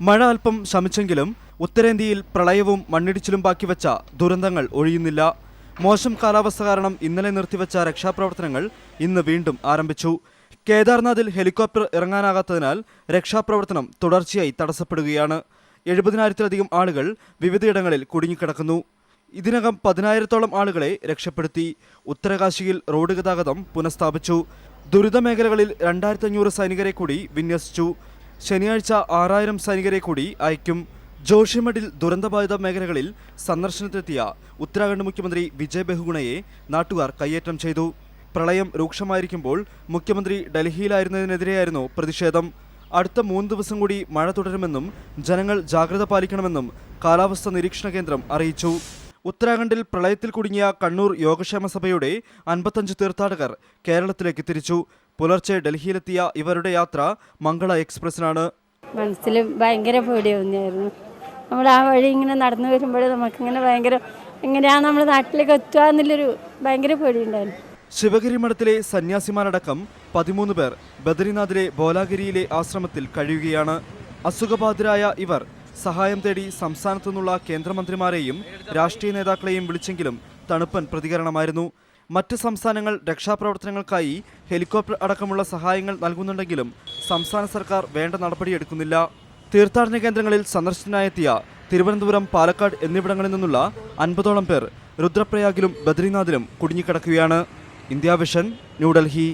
മഴ അല്പം ശമിച്ചെങ്കിലും ഉത്തരേന്ത്യയിൽ പ്രളയവും മണ്ണിടിച്ചിലും ബാക്കിവെച്ച ദുരന്തങ്ങൾ ഒഴിയുന്നില്ല. മോശം കാലാവസ്ഥ കാരണം ഇന്നലെ നിർത്തിവെച്ച രക്ഷാപ്രവർത്തനങ്ങൾ ഇന്ന് വീണ്ടും ആരംഭിച്ചു. കേദാർനാഥിൽ ഹെലികോപ്റ്റർ ഇറങ്ങാനാകാത്തതിനാൽ രക്ഷാപ്രവർത്തനം തുടർച്ചയായി തടസ്സപ്പെടുകയാണ്. എഴുപതിനായിരത്തിലധികം ആളുകൾ വിവിധയിടങ്ങളിൽ കുടുങ്ങിക്കിടക്കുന്നു. ഇതിനകം പതിനായിരത്തോളം ആളുകളെ രക്ഷപ്പെടുത്തി. ഉത്തരകാശിയിൽ റോഡ് ഗതാഗതം പുനഃസ്ഥാപിച്ചു. ദുരിതമേഖലകളിൽ രണ്ടായിരത്തി അഞ്ഞൂറ് സൈനികരെ കൂടി വിന്യസിച്ചു. ശനിയാഴ്ച ആറായിരം സൈനികരെ കൂടി അയക്കും. ജോഷിമഠിൽ ദുരന്തബാധിത മേഖലകളിൽ സന്ദർശനത്തിലെത്തിയ ഉത്തരാഖണ്ഡ് മുഖ്യമന്ത്രി വിജയ് ബഹുഗുണയെ നാട്ടുകാർ കയ്യേറ്റം ചെയ്തു. പ്രളയം രൂക്ഷമായിരിക്കുമ്പോൾ മുഖ്യമന്ത്രി ഡൽഹിയിലായിരുന്നതിനെതിരെയായിരുന്നു പ്രതിഷേധം. അടുത്ത മൂന്ന് ദിവസം കൂടി മഴ തുടരുമെന്നും ജനങ്ങൾ ജാഗ്രത പാലിക്കണമെന്നും കാലാവസ്ഥാ നിരീക്ഷണ കേന്ദ്രം അറിയിച്ചു. ഉത്തരാഖണ്ഡിൽ പ്രളയത്തിൽ കുടുങ്ങിയ കണ്ണൂർ യോഗക്ഷേമ സഭയുടെ അൻപത്തഞ്ച് തീർത്ഥാടകർ കേരളത്തിലേക്ക് തിരിച്ചു. പുലർച്ചെ ഡൽഹിയിലെത്തിയ ഇവരുടെ യാത്ര മംഗള എക്സ്പ്രസിനാണ് മനസ്സിൽ ഭയങ്കര പേടിയൊന്നായിരുന്നു നമ്മൾ ആ വഴി ഇങ്ങനെ നടന്നു വരുമ്പോൾ നമുക്കിങ്ങനെ ഭയങ്കര എങ്ങനെയാണ് നമ്മൾ നാട്ടിലേക്ക് എത്തുക എന്നുള്ളൊരു ഭയങ്കര പേടിയുണ്ടായിരുന്നു ശിവഗിരി മഠത്തിലെ സന്യാസിമാരടക്കം പതിമൂന്ന് പേർ ബദരിനാഥിലെ ബോലാഗിരിയിലെ ആശ്രമത്തിൽ കഴിയുകയാണ്. അസുഖബാധിതരായ ഇവർ സഹായം തേടി സംസ്ഥാനത്തു നിന്നുള്ള കേന്ദ്രമന്ത്രിമാരെയും രാഷ്ട്രീയ നേതാക്കളെയും വിളിച്ചെങ്കിലും തണുപ്പൻ പ്രതികരണമായിരുന്നു. മറ്റ് സംസ്ഥാനങ്ങൾ രക്ഷാപ്രവർത്തനങ്ങൾക്കായി ഹെലികോപ്റ്റർ അടക്കമുള്ള സഹായങ്ങൾ നൽകുന്നുണ്ടെങ്കിലും സംസ്ഥാന സർക്കാർ വേണ്ട നടപടിയെടുക്കുന്നില്ല തീർത്ഥാടന കേന്ദ്രങ്ങളിൽ സന്ദർശനത്തിനായെത്തിയ തിരുവനന്തപുരം പാലക്കാട് എന്നിവിടങ്ങളിൽ നിന്നുള്ള അൻപതോളം പേർ രുദ്രപ്രയാഗിലും ബദ്രിനാഥിലും കുടുങ്ങിക്കിടക്കുകയാണ്. India Vision New Delhi.